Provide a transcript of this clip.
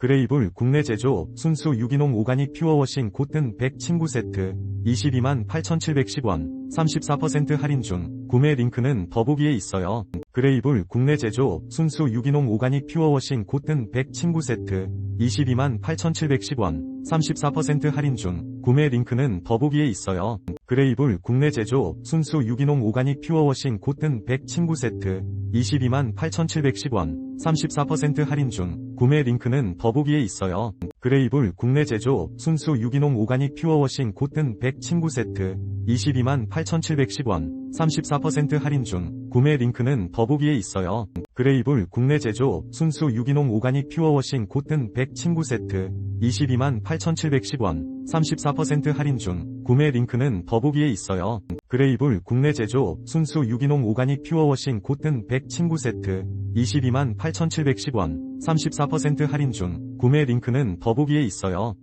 그레이볼 국내 제조 순수 유기농 오가닉 퓨어워싱 코튼 100 친구 세트 22만 8,710원 34% 할인 중 구매 링크는 더보기에 있어요. 그레이볼 국내 제조 순수 유기농 오가닉 퓨어워싱 코튼 100 친구 세트 22만 8,710원 34% 할인 중 구매 링크는 더보기에 있어요. 그레이볼 국내 제조 순수 유기농 오가닉 퓨어워싱 코튼 100 친구 세트 22만 8,710원 34% 할인 중 구매 링크는 더보기에 있어요. 그레이볼 국내 제조 순수 유기농 오가닉 퓨어워싱 코튼 100 친구 세트 22만 8,710원 34% 할인 중 구매 링크는 더보기에 있어요. 그레이볼 국내 제조 순수 유기농 오가닉 퓨어워싱 코튼 100 친구 세트 22만 8,710원 34% 할인 중 구매 링크는 더보기에 있어요. 그레이볼 국내 제조 순수 유기농 오가닉 퓨어워싱 코튼 100 친구 세트 22만 8,710원 34% 할인 중 구매 링크는 더보기에 있어요.